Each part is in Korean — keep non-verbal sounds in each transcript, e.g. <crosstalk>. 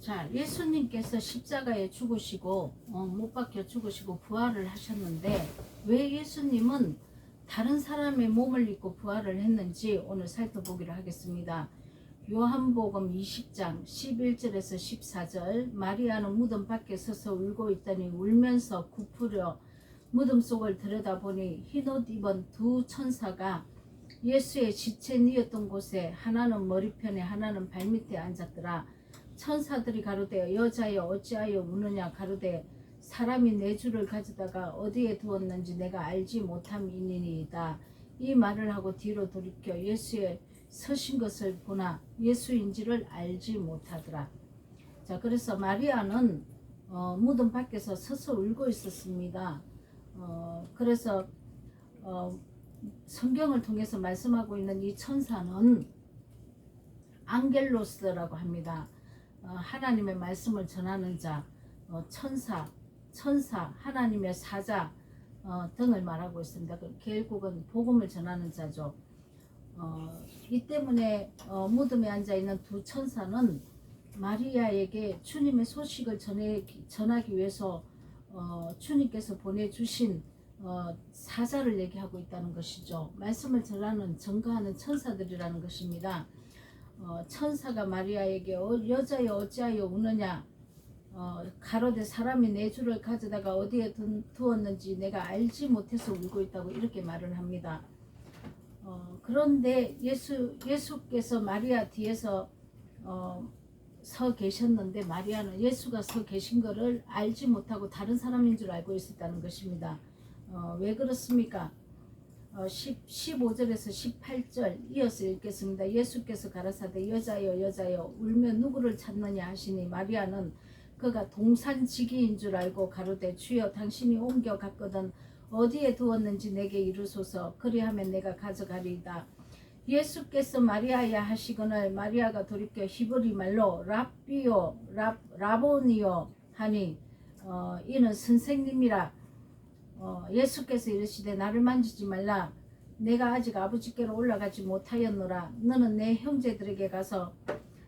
자, 예수님께서 십자가에 죽으시고 어, 못 박혀 죽으시고 부활을 하셨는데 왜 예수님은 다른 사람의 몸을 입고 부활을 했는지 오늘 살펴보기로 하겠습니다. 요한복음 20장 11절에서 14절 마리아는 무덤 밖에 서서 울고 있더니 울면서 굽으려 무덤 속을 들여다보니 흰옷 입은 두 천사가 예수의 시체 뉘었던 곳에 하나는 머리편에 하나는 발밑에 앉았더라. 천사들이 가로되 여자여 어찌하여 우느냐 가로되 사람이 내 주를 가져다가 어디에 두었는지 내가 알지 못함이니이다. 이 말을 하고 뒤로 돌이켜 예수의 서신 것을 보나 예수인지를 알지 못하더라. 자 그래서 마리아는 어, 무덤 밖에서 서서 울고 있었습니다. 어, 그래서 어, 성경을 통해서 말씀하고 있는 이 천사는 앙겔로스라고 합니다. 어, 하나님의 말씀을 전하는 자, 어, 천사, 천사, 하나님의 사자 어, 등을 말하고 있습니다. 그 결국은 복음을 전하는 자죠. 어, 이 때문에 어, 무덤에 앉아 있는 두 천사는 마리아에게 주님의 소식을 전하기 위해서 어, 주님께서 보내주신 어, 사자를 얘기하고 있다는 것이죠. 말씀을 전하는 전가하는 천사들이라는 것입니다. 어, 천사가 마리아에게 어, 여자여 어찌하여 우느냐 어, 가로되 사람이 내 주를 가져다가 어디에 둔, 두었는지 내가 알지 못해서 울고 있다고 이렇게 말을 합니다. 어, 그런데 예수 예수께서 마리아 뒤에서 어, 서 계셨는데 마리아는 예수가 서 계신 것을 알지 못하고 다른 사람인 줄 알고 있었다는 것입니다. 어, 왜 그렇습니까? 어, 10, 15절에서 18절 이어서 읽겠습니다. 예수께서 가라사대 여자여 여자여 울며 누구를 찾느냐 하시니 마리아는 그가 동산지기인 줄 알고 가로되 주여 당신이 옮겨 갔거든 어디에 두었는지 내게 이르소서 그리하면 내가 가져가리이다. 예수께서 마리아야 하시거늘 마리아가 돌이켜 히브리 말로 랍비오 랍, 라보니오 하니 어, 이는 선생님이라 어, 예수께서 이르시되 나를 만지지 말라. 내가 아직 아버지께로 올라가지 못하였노라. 너는 내 형제들에게 가서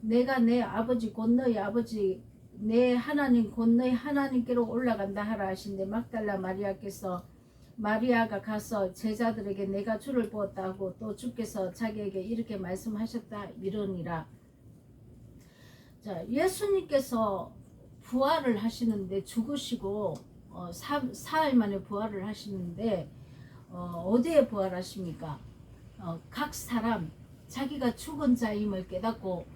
내가 내 아버지 곧 너희 아버지 내 하나님 곧 너희 하나님께로 올라간다 하라 하신데 막달라 마리아께서 마리아가 가서 제자들에게 내가 주를 보았다 하고 또 주께서 자기에게 이렇게 말씀하셨다 이러니라. 자 예수님께서 부활을 하시는데 죽으시고 어, 사, 사흘 만에 부활을 하시는데 어, 디에 부활하십니까? 어, 각 사람 자기가 죽은 자임을 깨닫고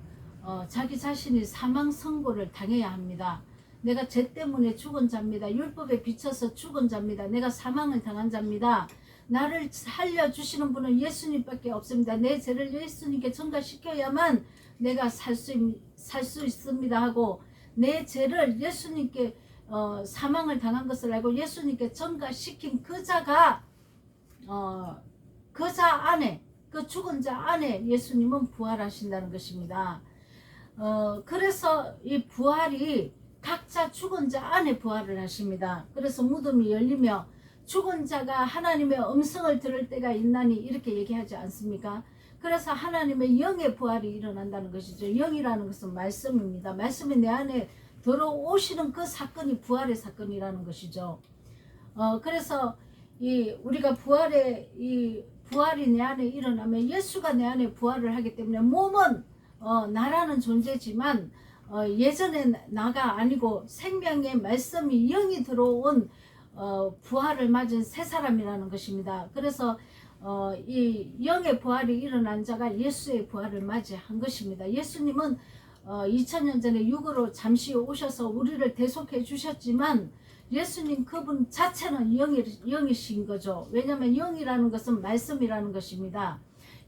어, 자기 자신이 사망 선고를 당해야 합니다. 내가 죄 때문에 죽은 자입니다. 율법에 비춰서 죽은 자입니다. 내가 사망을 당한 자입니다. 나를 살려주시는 분은 예수님밖에 없습니다. 내 죄를 예수님께 전가시켜야만 내가 살 수 살 수 있습니다 하고 내 죄를 예수님께 어, 사망을 당한 것을 알고 예수님께 전가시킨 그 자가 어, 그 자 안에 그 죽은 자 안에 예수님은 부활하신다는 것입니다. 어, 그래서 이 부활이 각자 죽은 자 안에 부활을 하십니다. 그래서 무덤이 열리며 죽은 자가 하나님의 음성을 들을 때가 있나니 이렇게 얘기하지 않습니까? 그래서 하나님의 영의 부활이 일어난다는 것이죠. 영이라는 것은 말씀입니다. 말씀이 내 안에 들어오시는 그 사건이 부활의 사건이라는 것이죠. 어, 그래서 이 우리가 부활의 이 부활이 내 안에 일어나면 예수가 내 안에 부활을 하기 때문에 몸은 어, 나라는 존재지만 어, 예전의 나가 아니고 생명의 말씀이 영이 들어온 어, 부활을 맞은 새 사람이라는 것입니다. 그래서 어, 이 영의 부활이 일어난 자가 예수의 부활을 맞이한 것입니다. 예수님은 어, 2000년 전에 육으로 잠시 오셔서 우리를 대속해 주셨지만 예수님 그분 자체는 영이, 영이신 거죠. 왜냐하면 영이라는 것은 말씀이라는 것입니다.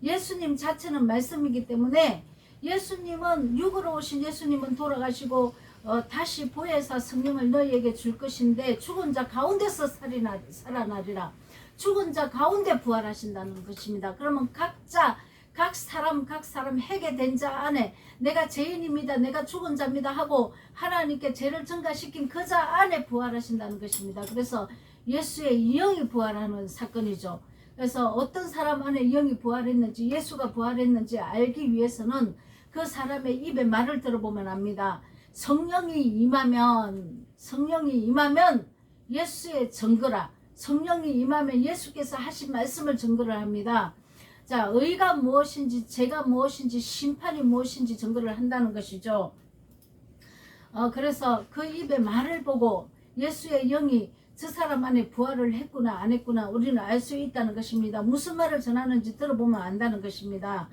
예수님 자체는 말씀이기 때문에 예수님은 육으로 오신 예수님은 돌아가시고 어, 다시 보혜사 성령을 너희에게 줄 것인데 죽은 자 가운데서 살이나, 살아나리라. 죽은 자 가운데 부활하신다는 것입니다. 그러면 각자 각 사람 각 사람 해게 된자 안에 내가 죄인입니다. 내가 죽은 자입니다 하고 하나님께 죄를 증가시킨 그 자 안에 부활하신다는 것입니다. 그래서 예수의 영이 부활하는 사건이죠. 그래서 어떤 사람 안에 영이 부활했는지 예수가 부활했는지 알기 위해서는 그 사람의 입에 말을 들어보면 압니다. 성령이 임하면 성령이 임하면 예수의 증거라. 성령이 임하면 예수께서 하신 말씀을 증거를 합니다. 자, 의가 무엇인지, 죄가 무엇인지, 심판이 무엇인지 증거를 한다는 것이죠. 어, 그래서 그 입의 말을 보고 예수의 영이 저 사람 안에 부활을 했구나, 안 했구나, 우리는 알 수 있다는 것입니다. 무슨 말을 전하는지 들어보면 안다는 것입니다.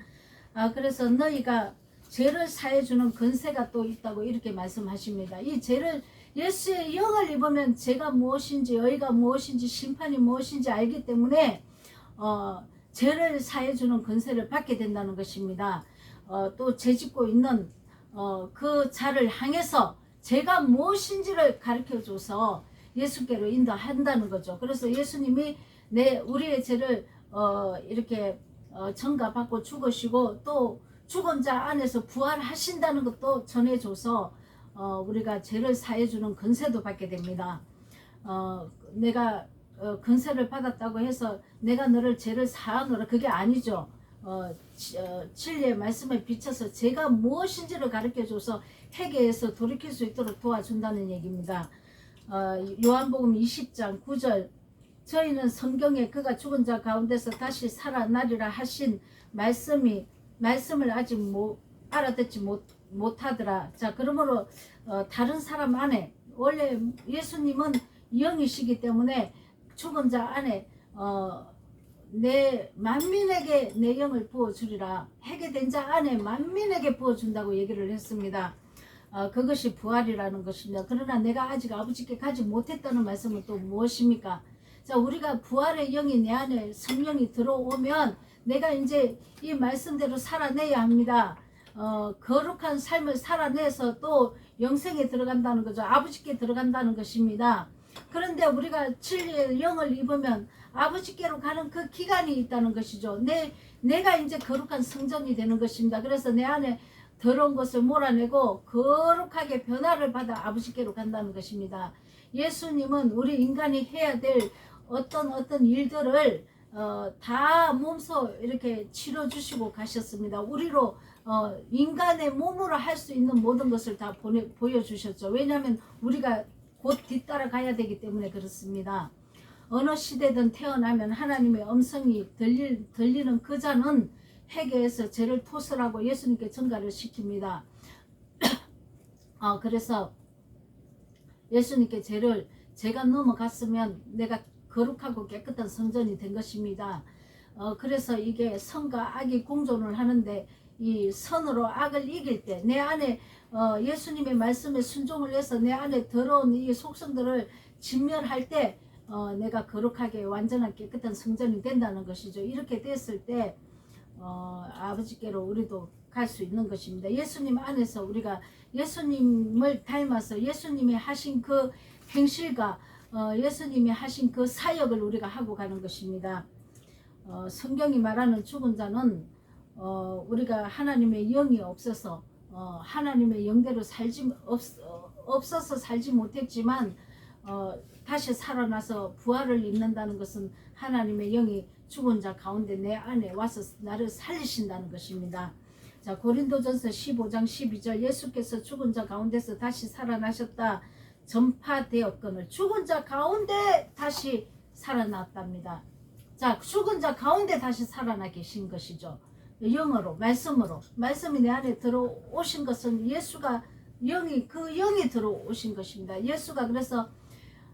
아, 그래서 너희가 죄를 사해주는 근세가 또 있다고 이렇게 말씀하십니다. 이 죄를 예수의 영을 입으면 죄가 무엇인지, 의가 무엇인지, 심판이 무엇인지 알기 때문에 어, 죄를 사해주는 근세를 받게 된다는 것입니다. 어, 또 죄짓고 있는 어, 그 자를 향해서 죄가 무엇인지를 가르쳐 줘서 예수께로 인도한다는 거죠. 그래서 예수님이 내 우리의 죄를 어, 이렇게 어, 전가받고 죽으시고 또 죽은 자 안에서 부활하신다는 것도 전해줘서 어, 우리가 죄를 사해주는 근세도 받게 됩니다. 어, 내가 어, 근세를 받았다고 해서 내가 너를 죄를 사하노라 그게 아니죠. 어, 치- 어, 진리의 말씀에 비춰서 죄가 무엇인지를 가르쳐줘서 회개에서 돌이킬 수 있도록 도와준다는 얘기입니다. 어, 요한복음 20장 9절 저희는 성경에 그가 죽은 자 가운데서 다시 살아나리라 하신 말씀이 말씀을 아직 못 알아듣지 못 못하더라. 자 그러므로 어, 다른 사람 안에 원래 예수님은 영이시기 때문에 죽은 자 안에 어, 내 만민에게 내 영을 부어주리라. 해계된 자 안에 만민에게 부어준다고 얘기를 했습니다. 어, 그것이 부활이라는 것입니다. 그러나 내가 아직 아버지께 가지 못했다는 말씀은 또 무엇입니까? 자, 우리가 부활의 영이 내 안에 성령이 들어오면 내가 이제 이 말씀대로 살아내야 합니다. 어, 거룩한 삶을 살아내서 또 영생에 들어간다는 거죠. 아버지께 들어간다는 것입니다. 그런데 우리가 진리의 영을 입으면 아버지께로 가는 그 기간이 있다는 것이죠. 내, 내가 이제 거룩한 성전이 되는 것입니다. 그래서 내 안에 더러운 것을 몰아내고 거룩하게 변화를 받아 아버지께로 간다는 것입니다. 예수님은 우리 인간이 해야 될 어떤 어떤 일들을 어, 다 몸소 이렇게 치러주시고 가셨습니다. 우리로 어, 인간의 몸으로 할 수 있는 모든 것을 다 보내, 보여주셨죠. 왜냐하면 우리가 곧 뒤따라 가야 되기 때문에 그렇습니다. 어느 시대든 태어나면 하나님의 음성이 들리, 들리는 그 자는 회개에서 죄를 토설하고 예수님께 전가를 시킵니다. 어, <clears throat> 그래서 예수님께 죄를 제가 넘어갔으면 내가 거룩하고 깨끗한 성전이 된 것입니다. 어, 그래서 이게 선과 악이 공존을 하는데 이 선으로 악을 이길 때 내 안에 어, 예수님의 말씀에 순종을 해서 내 안에 더러운 이 속성들을 진멸할 때 어, 내가 거룩하게 완전한 깨끗한 성전이 된다는 것이죠. 이렇게 됐을 때 어, 아버지께로 우리도 갈 수 있는 것입니다. 예수님 안에서 우리가 예수님을 닮아서 예수님이 하신 그 행실과 어, 예수님이 하신 그 사역을 우리가 하고 가는 것입니다. 어, 성경이 말하는 죽은 자는 어, 우리가 하나님의 영이 없어서 어, 하나님의 영대로 살지 없, 어, 없어서 살지 못했지만 어, 다시 살아나서 부활을 입는다는 것은 하나님의 영이 죽은 자 가운데 내 안에 와서 나를 살리신다는 것입니다. 자 고린도전서 15장 12절 예수께서 죽은 자 가운데서 다시 살아나셨다 전파되었거늘 죽은 자 가운데 다시 살아났답니다. 자 죽은 자 가운데 다시 살아나 계신 것이죠. 영어로 말씀으로 말씀이 내 안에 들어오신 것은 예수가 영이 그 영이 들어오신 것입니다. 예수가 그래서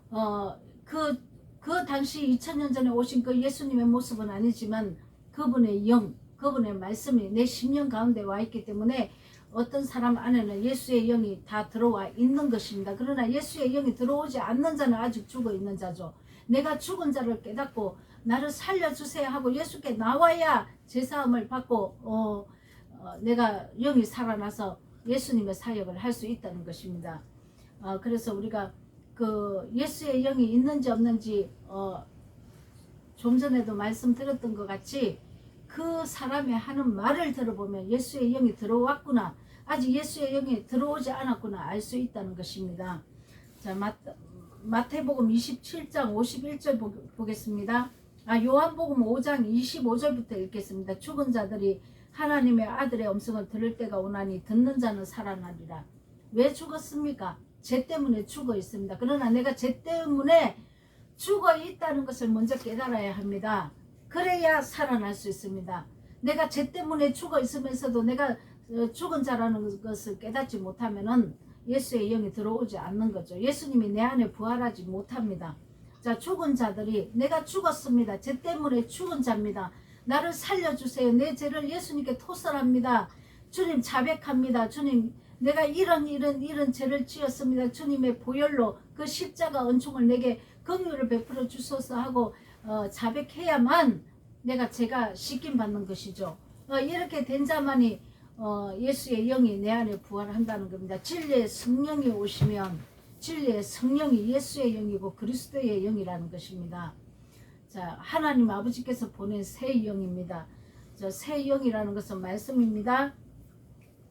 어그 그 당시 2000년 전에 오신 그 예수님의 모습은 아니지만 그분의 영, 그분의 말씀이 내 심령 가운데 와 있기 때문에 어떤 사람 안에는 예수의 영이 다 들어와 있는 것입니다. 그러나 예수의 영이 들어오지 않는 자는 아직 죽어 있는 자죠. 내가 죽은 자를 깨닫고 나를 살려주세요 하고 예수께 나와야 제사함을 받고 어, 어, 내가 영이 살아나서 예수님의 사역을 할 수 있다는 것입니다. 어, 그래서 우리가 그 예수의 영이 있는지 없는지 어, 좀 전에도 말씀드렸던 것 같이 그 사람이 하는 말을 들어보면 예수의 영이 들어왔구나 아직 예수의 영이 들어오지 않았구나 알 수 있다는 것입니다. 자 마, 마태복음 27장 51절 보, 보겠습니다. 아 요한복음 5장 25절부터 읽겠습니다. 죽은 자들이 하나님의 아들의 음성을 들을 때가 오나니 듣는 자는 살아나리라. 왜 죽었습니까? 죄 때문에 죽어 있습니다. 그러나 내가 죄 때문에 죽어 있다는 것을 먼저 깨달아야 합니다. 그래야 살아날 수 있습니다. 내가 죄 때문에 죽어 있으면서도 내가 어, 죽은 자라는 것을 깨닫지 못하면은 예수의 영이 들어오지 않는 거죠. 예수님이 내 안에 부활하지 못합니다. 자, 죽은 자들이 내가 죽었습니다. 죄 때문에 죽은 자입니다. 나를 살려주세요. 내 죄를 예수님께 토설합니다. 주님 자백합니다. 주님 내가 이런 이런 이런 죄를 지었습니다. 주님의 보혈로 그 십자가 은총을 내게 긍휼을 베풀어 주소서 하고 어, 자백해야만 내가 죄가 씻김 받는 것이죠. 어, 이렇게 된 자만이 어, 예수의 영이 내 안에 부활한다는 겁니다. 진리의 성령이 오시면 진리의 성령이 예수의 영이고 그리스도의 영이라는 것입니다. 자, 하나님 아버지께서 보낸 새 영입니다. 저새 영이라는 것은 말씀입니다.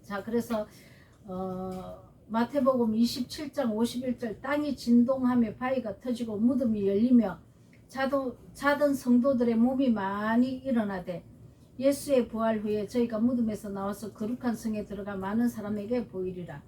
자, 그래서 어, 마태복음 27장 51절 땅이 진동하며 바위가 터지고 무덤이 열리며 자도, 자던 성도들의 몸이 많이 일어나되 예수의 부활 후에 저희가 무덤에서 나와서 거룩한 성에 들어가 많은 사람에게 보이리라.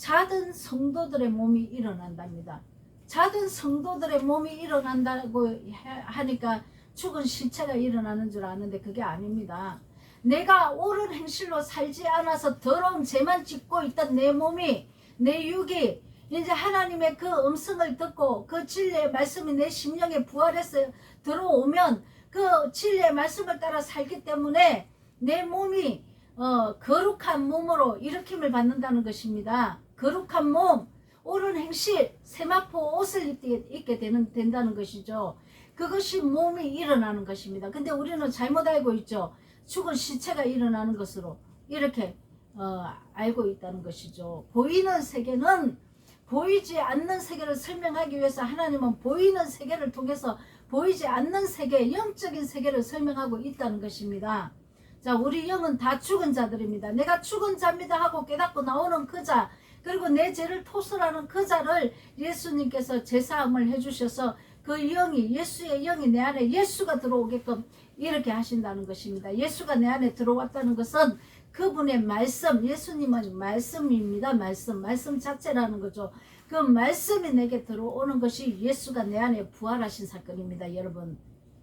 자던 성도들의 몸이 일어난답니다. 자던 성도들의 몸이 일어난다고 하- 하니까 죽은 시체가 일어나는 줄 아는데 그게 아닙니다. 내가 옳은 행실로 살지 않아서 더러운 죄만 짓고 있던 내 몸이 내 육이 이제 하나님의 그 음성을 듣고 그 진리의 말씀이 내 심령에 부활해서 들어오면 그 진리의 말씀을 따라 살기 때문에 내 몸이 어, 거룩한 몸으로 일으킴을 받는다는 것입니다. 거룩한 몸, 옳은 행실, 세마포 옷을 입게, 되는, 된다는 것이죠. 그것이 몸이 일어나는 것입니다. 근데 우리는 잘못 알고 있죠. 죽은 시체가 일어나는 것으로 이렇게 어, 알고 있다는 것이죠. 보이는 세계는 보이지 않는 세계를 설명하기 위해서 하나님은 보이는 세계를 통해서 보이지 않는 세계, 영적인 세계를 설명하고 있다는 것입니다. 자, 우리 영은 다 죽은 자들입니다. 내가 죽은 자입니다 하고 깨닫고 나오는 그 자, 그리고 내 죄를 토설하는 그 자를 예수님께서 제사함을 해주셔서 그 영이, 예수의 영이 내 안에 예수가 들어오게끔 이렇게 하신다는 것입니다. 예수가 내 안에 들어왔다는 것은 그분의 말씀, 예수님은 말씀입니다. 말씀, 말씀 자체라는 거죠. 그 말씀이 내게 들어오는 것이 예수가 내 안에 부활하신 사건입니다. 여러분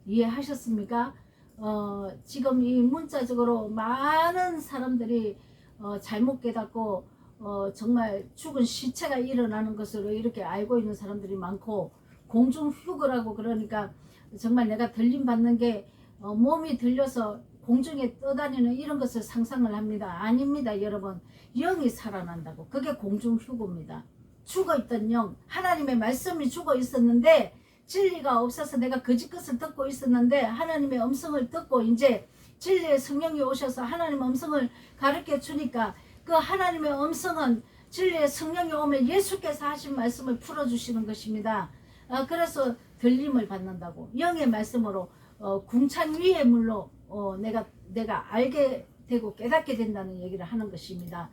이해하셨습니까? 어, 지금 이 문자적으로 많은 사람들이 어, 잘못 깨닫고 어, 정말 죽은 시체가 일어나는 것으로 이렇게 알고 있는 사람들이 많고 공중 휴거라고 그러니까 정말 내가 들림 받는 게 어, 몸이 들려서 공중에 떠다니는 이런 것을 상상을 합니다. 아닙니다, 여러분. 영이 살아난다고. 그게 공중 휴거입니다. 죽어 있던 영, 하나님의 말씀이 죽어 있었는데 진리가 없어서 내가 거짓 것을 듣고 있었는데 하나님의 음성을 듣고 이제 진리의 성령이 오셔서 하나님의 음성을 가르쳐 주니까 그 하나님의 음성은 진리의 성령이 오면 예수께서 하신 말씀을 풀어주시는 것입니다. 아, 그래서 들림을 받는다고 영의 말씀으로 어, 궁창 위의 물로 어, 내가 내가 알게 되고 깨닫게 된다는 얘기를 하는 것입니다.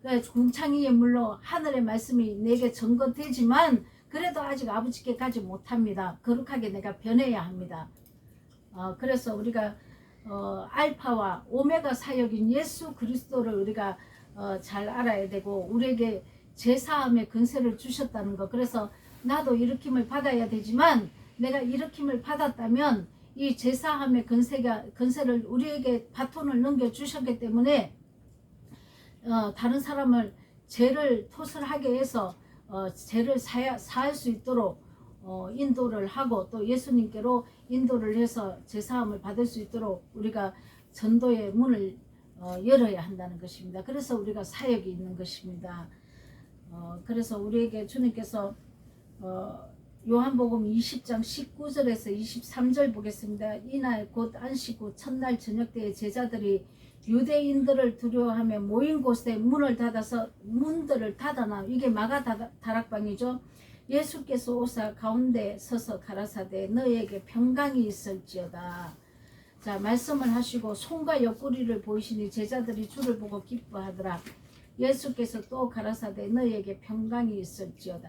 그래서 궁창 위의 물로 하늘의 말씀이 내게 증거되지만 그래도 아직 아버지께 가지 못합니다. 거룩하게 내가 변해야 합니다. 어, 그래서 우리가 어, 알파와 오메가 사역인 예수 그리스도를 우리가 어, 잘 알아야 되고 우리에게 제 사함의 근세를 주셨다는 거. 그래서 나도 일으킴을 받아야 되지만 내가 일으킴을 받았다면 이 제사함의 근세가 근세를 우리에게 바톤을 넘겨 주셨기 때문에 어, 다른 사람을 죄를 토설하게 해서 어, 죄를 사야, 사할 수 있도록 어, 인도를 하고 또 예수님께로 인도를 해서 제사함을 받을 수 있도록 우리가 전도의 문을 어, 열어야 한다는 것입니다. 그래서 우리가 사역이 있는 것입니다. 어, 그래서 우리에게 주님께서 어, 요한복음 20장 19절에서 23절 보겠습니다. 이날 곧 안식 후 첫날 저녁 때에 제자들이 유대인들을 두려워하며 모인 곳에 문을 닫아서 문들을 닫아놔 이게 마가 다락방이죠. 예수께서 오사 가운데 서서 가라사대 너에게 평강이 있을지어다. 자 말씀을 하시고 손과 옆구리를 보이시니 제자들이 주를 보고 기뻐하더라. 예수께서 또 가라사대 너에게 평강이 있을지어다.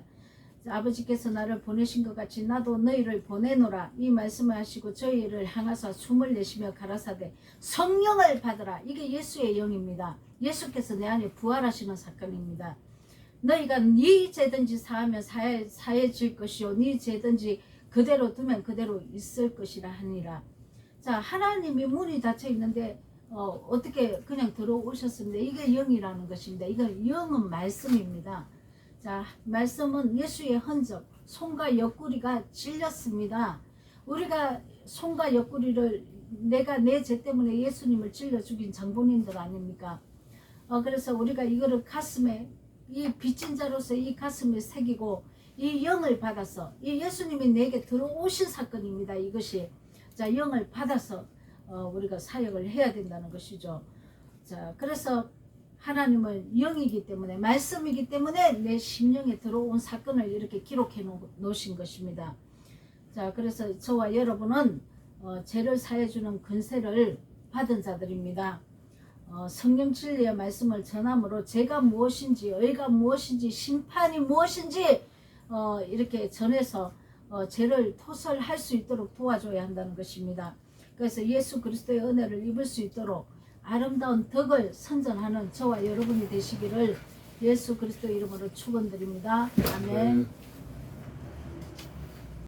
자, 아버지께서 나를 보내신 것 같이 나도 너희를 보내노라. 이 말씀을 하시고 저희를 향하사 숨을 내쉬며 가라사대 성령을 받으라. 이게 예수의 영입니다. 예수께서 내 안에 부활하시는 사건입니다 너희가 네 죄든지 사하면 사해, 사해질 것이요. 네 죄든지 그대로 두면 그대로 있을 것이라 하니라 자 하나님이 문이 닫혀 있는데 어, 어떻게 그냥 들어오셨습니다. 이게 영이라는 것입니다. 이건 영은 말씀입니다. 자 말씀은 예수의 흔적 손과 옆구리가 찔렸습니다. 우리가 손과 옆구리를 내가 내 죄 때문에 예수님을 찔러 죽인 장본인들 아닙니까? 어, 그래서 우리가 이거를 가슴에 이 빚진 자로서 이 가슴에 새기고 이 영을 받아서 이 예수님이 내게 들어오신 사건입니다. 이것이 자 영을 받아서 어, 우리가 사역을 해야 된다는 것이죠. 자 그래서 하나님은 영이기 때문에 말씀이기 때문에 내 심령에 들어온 사건을 이렇게 기록해 놓- 놓으신 것입니다. 자 그래서 저와 여러분은 어, 죄를 사해주는 근세를 받은 자들입니다. 어, 성령 진리의 말씀을 전함으로 죄가 무엇인지 의가 무엇인지 심판이 무엇인지 어, 이렇게 전해서 어, 죄를 토설할 수 있도록 도와줘야 한다는 것입니다. 그래서 예수 그리스도의 은혜를 입을 수 있도록 아름다운 덕을 선전하는 저와 여러분이 되시기를 예수 그리스도 이름으로 축원드립니다. 아멘.